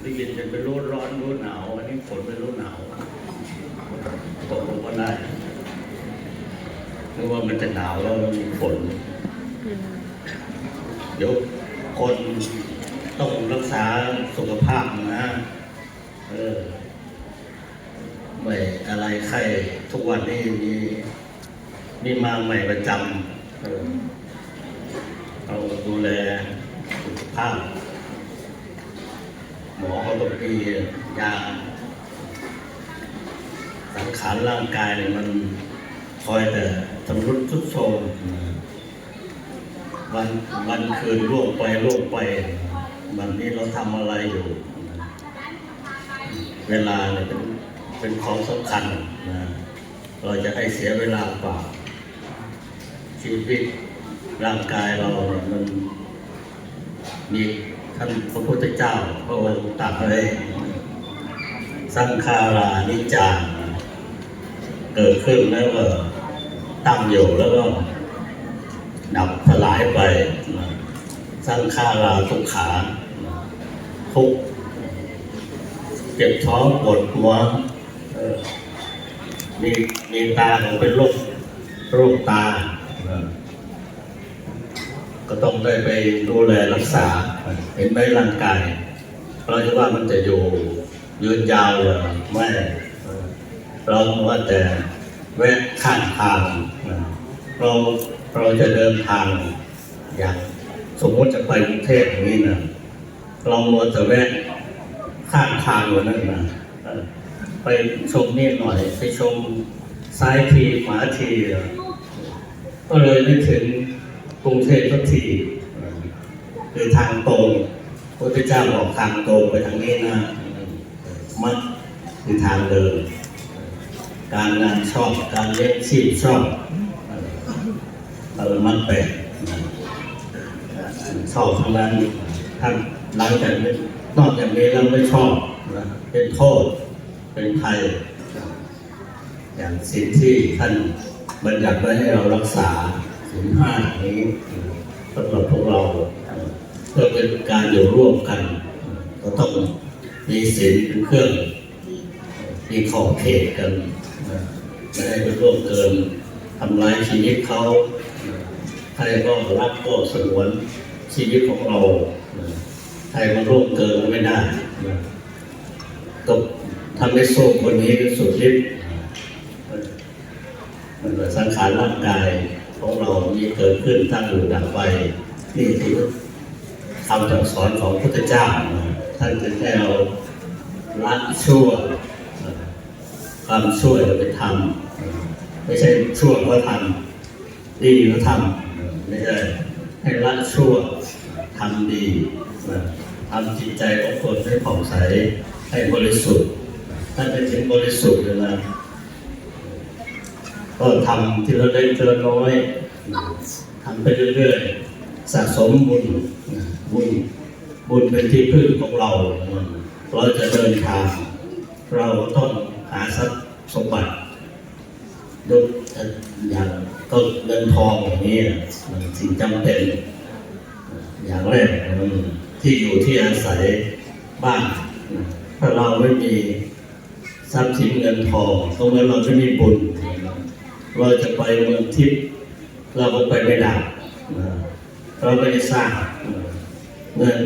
ได้ยินจะเป็นรู้ร้อนรู้หนาวอันนี้ฝนเป็นรู้หนาวตกลงก็ได้นึกว่ามันจะหนาวแล้วมีฝนเดี๋ยวคนต้องรักษาสุขภาพนะเออไม่อะไรไข้ทุกวันนี้มีมีมาใหม่ประจำเออเราดูแลสุขภาพ หมอเขาต้องมียาสังขารร่างกายเนี่ยมันคอยแต่ทำรุดทรุดโทรมวันวันคืนล่วงไปล่วงไปวันนี้เราทำอะไรอยู่ เวลาเนี่ยเป็นเป็นของสำคัญนะเราจะให้เสียเวลาเปล่าชีวิตร่างกายเราเนี่ยมันมี ท่านพระพุทธเจ้าพระองค์ตรัสไว้สังขารานิจจาเกิดขึ้นแล้วก็ตั้งอยู่แล้วก็ดับสลายไป สังขาราทุกขาทุกเจ็บท้องปวดหัวมีมีตาของเป็นโรคโรคตา ก็ต้องได้ไปดูแลรักษา เห็นไหมร่างกาย เราจะว่ามันจะอยู่ยืนยาวเลยไม่เราว่าแต่แวะข้างทางเราเราจะเดินทางอย่างสมมติจะไปกรุงเทพอย่างนี้นะเรามัวแต่แวะข้างทางวันนั้นนะไปชมนี่หน่อยไปชมซ้ายทีขวาทีเออก็เลยนึกถึงกรุงเทพทุกที คือทางตรงพระพุทธเจ้าบอกทางตรงไปทางนี้นะมัดคือทางเดิน การงานชอบการเลี้ยงชีพชอบเออเรามัดไปชอบทั้งนั้นท่านหลังจากนี้นอกจากนี้แล้วไม่ชอบนะเป็นโทษเป็นภัยอย่างสิ่งที่ท่านบัญญัติไว้ให้เรารักษาสิ่งห้านี้สำหรับพวกเรา พื่อเป็นการอยู่ร่วมกัน ก็ต้องมีศีลเป็นเครื่องมีขอบเขตกันนะไม่ให้ไปร่วมเกินทำร้ายชีวิตเขาใครก็รักก็สงวนชีวิตของเราใครมาร่วมเกินไม่ได้ก็ทำให้โซ่คนนี้เป็นสุดฤทธิ์มันเป็นสังขารร่างกายของเรามีเกิดขึ้นตั้งอยู่ดับไปนี่คือ คำสั่งสอนของพระพุทธเจ้า ท่านจะให้เราละชั่วความชั่วเราไปทำไม่ใช่ชั่วเพราะทำดีก็ทำไม่ใช่ให้ละชั่วทำดีทำจิตใจของคนให้ผ่องใสให้บริสุทธิ์ถ้านจะถึงบริสุทธิ์เลยนะก็ทำทีละเล็กทีละน้อยทำไปเรื่อยๆ สะสมบุญบุญบุญเป็นที่พึ่งของเรา เราจะเดินทาง เราต้องหาทรัพย์สมบัติยกอย่างก็เงินทองอย่างนี้สิ่งจำเป็น อย่างแรกที่อยู่ที่อาศัยบ้านถ้าเราไม่มีทรัพย์สินเงินทองตรงนั้นเราไม่มีบุญ เราจะไปเมืองทิพย์เราก็ไปไม่ได้ เราไม่ได้สร้างเงิน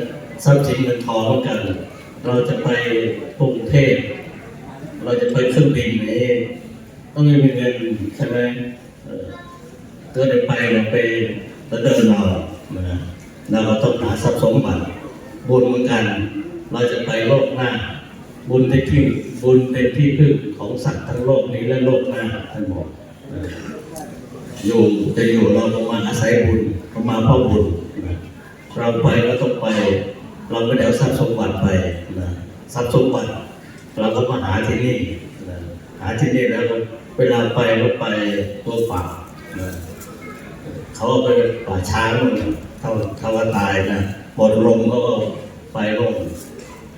ทรัพย์สินเงินทองเหมือนกัน เราจะไปกรุงเทพเราจะไปเครื่องบินนี่ต้องมีเงินใช่ไหมเออก็ได้ไปเราไปแล้วเดินเรานะเราก็ต้องหาทรัพย์สมบัติบุญเหมือนกัน เราจะไปโลกหน้า บุญเป็นที่บุญเป็นที่พึ่งของสัตว์ทั้งโลกนี้และโลกหน้าท่านบอก อยู่จะอยู่เราต้องมาอาศัยบุญเรามาเพราะบุญเราไปเราต้องไป เราไม่ได้เอาทรัพย์สมบัติไปนะทรัพย์สมบัติ เราก็มาหาที่นี่นะหาที่นี่แล้วเวลาไปเราไปตัวเปล่านะเขาไปป่าช้างเท่าเท่าว่าตายนะหมดลมก็ไปลง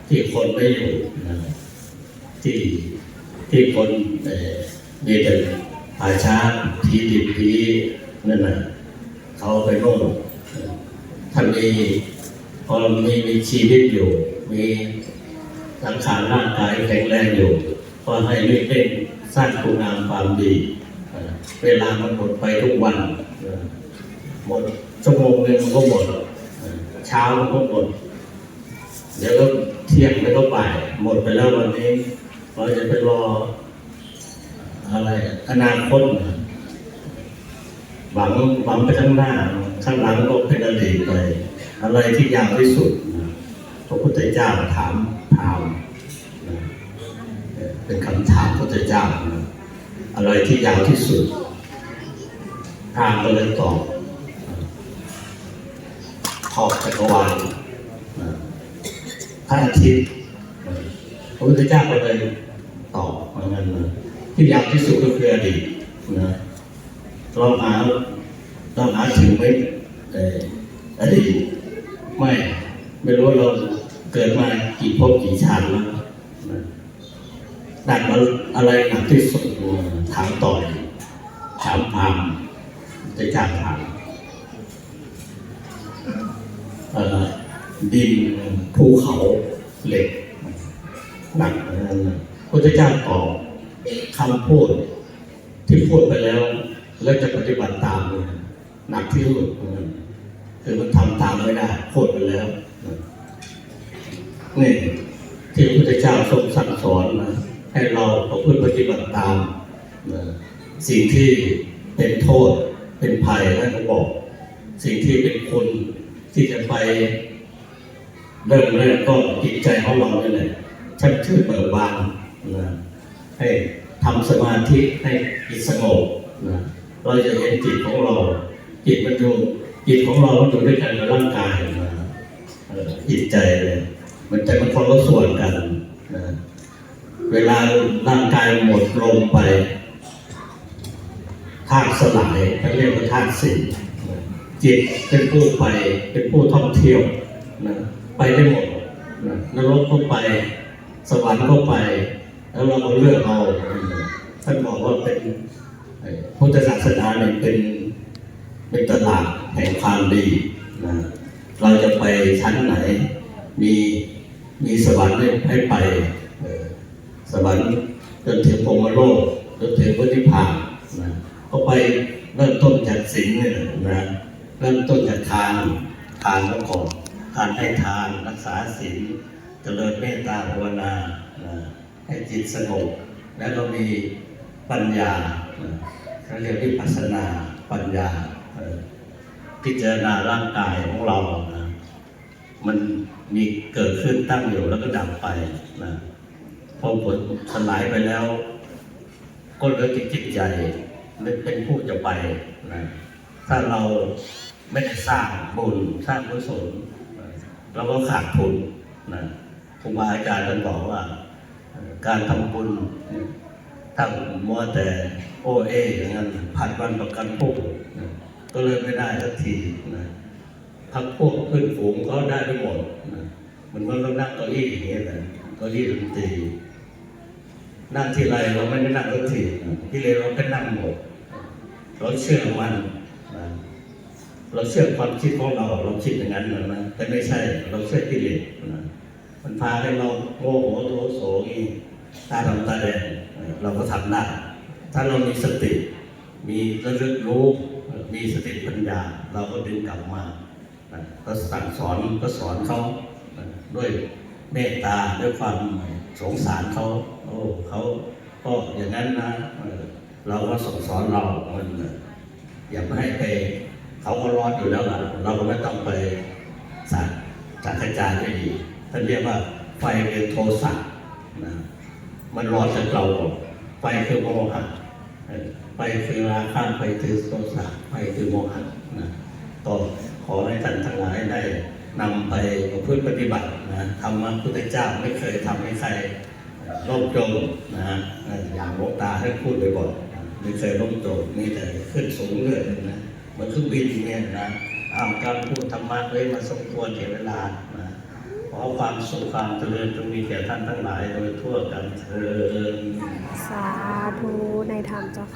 ที่คนไม่อยู่นะที่ที่คนเอ่อมีแต่ ป่าชาผีดิบผีนั่นนะเขาไปโน่นท่านมีพอมีมีชีวิตอยู่ มีสังขารร่างกายแข็งแรงอยู่ ก็ให้รีบเร่งสร้างคุณงามความดี เวลามันหมดไปทุกวัน หมดชั่วโมงนึงมันก็หมดเอ่อเช้ามันก็หมด เดี๋ยวก็เที่ยงแล้วก็บ่าย หมดไปแล้ววันนี้ เราจะไปรอ อะไรอนาคตหวังหวังไปข้างหน้า ข้างหลังก็เป็นอดีตไป อะไรที่ยาวที่สุดพระพุทธเจ้าถามถามเป็นคำถามพระพุทธเจ้าอะไรที่ยาวที่สุดทางก็เลยตอบขอบจักรวาลนะพระอาทิตย์พระพุทธเจ้าก็เลยตอบเหมือนกันนะ ที่ยาวที่สุดก็คืออดีตนะเราหาเราหาถึงไหมเอ่อดีตไม่ไม่รู้เราเกิดมากี่ภพกี่ชาติแล้วนะดักมาอะไรหนักที่สุดถามต่อยถามพามจะจางถามเอ่อดินภูเขาเหล็กหนักนะพระเจ้าตอบ คำพูดที่พูดไปแล้ว แล้วจะปฏิบัติตามเนี่ยหนักที่สุดคือมันทำตามไม่ได้พูดไปแล้วนะนี่ที่พระพุทธเจ้าทรงสั่งสอนนะให้เราประพฤติปฏิบัติตามนะสิ่งที่เป็นโทษเป็นภัยท่านก็บอก สิ่งที่เป็นคุณที่จะไปเริ่มแรกก็จิตใจของเราเนี่ยแหละชักชื่นเบิกบานนะ ให้ทำสมาธิให้จิตสงบนะเราจะเห็นจิตของเรา จิตมันอยู่จิตของเรามันอยู่ด้วยกันกับร่างกายนะจิตใจเลยมันแต่มันคนละส่วนกันนะเวลาร่างกายหมดลงไปธาตุสลายเขาเรียกว่าธาตุสี่จิตเป็นผู้ไปเป็นผู้ท่องเที่ยวนะไปได้หมดนะนรกก็ไป สวรรค์ก็ไป แล้วเราเลือกเอาท่านบอกว่าเป็นพุทธศาสนาเนี่ยเป็นเป็นตลาดแห่งความดีนะเราจะไปชั้นไหน มีมีสวรรค์ให้ให้ไปสวรรค์จนถึงพรมโลกจนถึงพระนิพพานนะก็ไปเริ่มต้นจากศีลเนี่ยนะเริ่มต้นจากทานทานก็ก่อนทานให้ทานรักษาศีลเจริญเมตตาภาวนานะ ให้จิตสงบ แล้วก็มีปัญญาเขาเรียกวิปัสนาปัญญา พิจารณาร่างกายของเรานะมันมีเกิดขึ้นตั้งอยู่แล้วก็ดับไปนะพอผลสลายไปแล้ว ก็เหลือจิตใจไม่เป็นผู้จะไปนะถ้าเราไม่ได้สร้างบุญสร้างกุศลนเราก็ขาดทุนนะครูบาอาจารย์ท่านบอกว่า การทำบุญเนี่ยถ้ามัวแต่โอเออย่างนั้นผัดวันประกันพวกก็เลยไม่ได้สักทีนะพักพวกเพื่อนฝูงเขาได้ไปหมดนะมันเหมันเรานั่งเก้าอี้อย่างเงี้ยนะเก้าอี้ดนตรีนั่งที่ไรเราไม่ได้นั่งสักทีที่เลยเราก็นั่งหมดเราเชื่อมันนะเราเชื่อความคิดของเรา เราคิดอย่างนั้นนะนะแต่ไม่ใช่ เราเชื่อกิเลสนะ มันพาให้เราโมโหโทโสงี้ตาดำตาแดงเราก็ทำได้ถ้าเรามีสติ มีระลึกรู้ มีสติปัญญา เราก็ดึงกลับมาก็สั่งสอนก็สอนเขาด้วยเมตตาด้วยความสงสารเขาโอ้เขาก็อย่างนั้นนะเราก็ส่งสอนเรามันเอ่อย่าไม่ให้ไปเขาก็รอนอยู่แล้วล่ะเราก็ไม่ต้องไปสาดสาดกระจายไปอี ท่านเรียกว่าไฟเป็นโทสะนะมันร้อนจากเราก่อนไฟคือโมหะไปคือราคะไปคือโทสะไปคือโมหะนะก็ขอให้ท่านทั้งหลายได้นำไปประพฤติปฏิบัตินะธรรมะพุทธเจ้าไม่เคยทำให้ใครล่มจมนะฮะอย่างหลวงตาท่านพูดบ่อยๆไม่เคยล่มจมมีแต่ขึ้นสูงเรื่อยนะเหมือนเครื่องบินเนี่ยนะอ้าวการพูดธรรมะไว้มาสมควรเสียเวลานะ ขอความสุขความเจริญจงมีแก่ท่านทั้งหลายโดยทั่วกันเถิดสาธุในธรรมเจ้าค่ะ